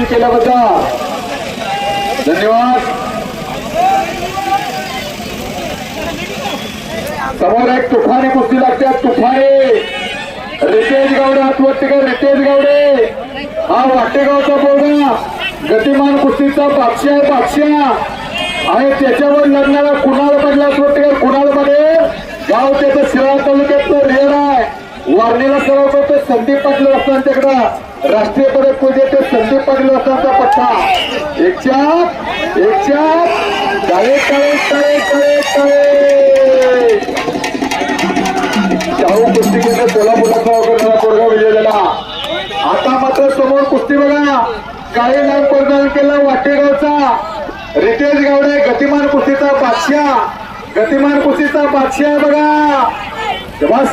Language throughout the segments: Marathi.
कुस्ती केल्याबद्दल. धन्यवाद. समोर एक तुफाने कुस्ती लागतात तुफाने. रितेश गावडे आत्महत्य का रितेश गावडे. हा वाटेगावचा बोलगा गतिमान कुस्तीचा बादशाह आहे बादशाह. आणि त्याच्यावर लढणारा कुणाला पडला आत्महत्येकर कुणाला पडेल गाव त्याचं शिराळ तालुक्यात रेड आहे. वारणीला सराव करतो संदीप पाटील असतांच्याकडं राष्ट्रीय पदक पूजे ते असतांचा एक चार एक चार काळे काळे काळे काळे काळे शाहू कुस्ती केंद्र कोल्हापूरचा वगैरे कोरगाव विजय झाला आता मात्र समोर कुस्ती बघा. काळे नाम प्रदान केला वाटेगावचा. रितेश गावडे गतिमान कुस्तीचा बादशाह. गतिमान कुस्तीचा बादशाह बघा. बस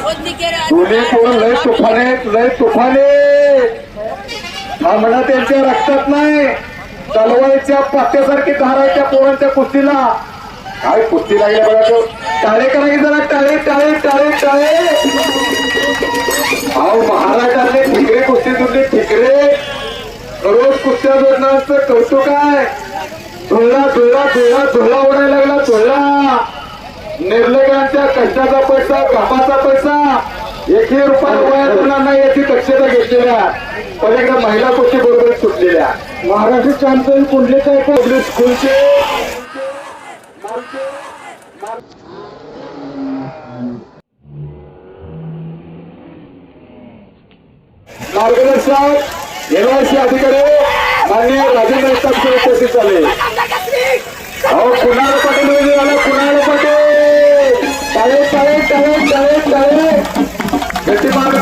दोन्ही कोण लय तुफाने लय तुफाने. थांबणं त्यांच्या रक्तात नाही. तलवाईच्या पात्यासारखी धारायच्या पोरांच्या कुस्तीला. काय कुस्ती लागली बघा तो. टाळे करायची जरा टाळे टाळे टाळे टाळे. अहो महाराजांनी ठिकरे कुस्ती तुझे ठिकरे. रोज कुस्त्या जोडणारचं कौतुक काय? धुळला धुळला धुळला धुळला ओढायला लागला धुळला. निर्लगांच्या कष्टाचा पैसा घामाचा पैसा. एकही रुपया वयात मुलांना याची दक्षता घेतलेल्या पलीकडे महिला कुस्ती बरोबर सुटलेल्या. महाराष्ट्र चॅम्पियन कुंडलीचा एक पब्लिक स्कूलचे. मार्गदर्शक एलआयसी अधिकारी माननीय राजेंद्र साहेब उपस्थित झाले. अहो पुन्हा पाटील टाळे टाळे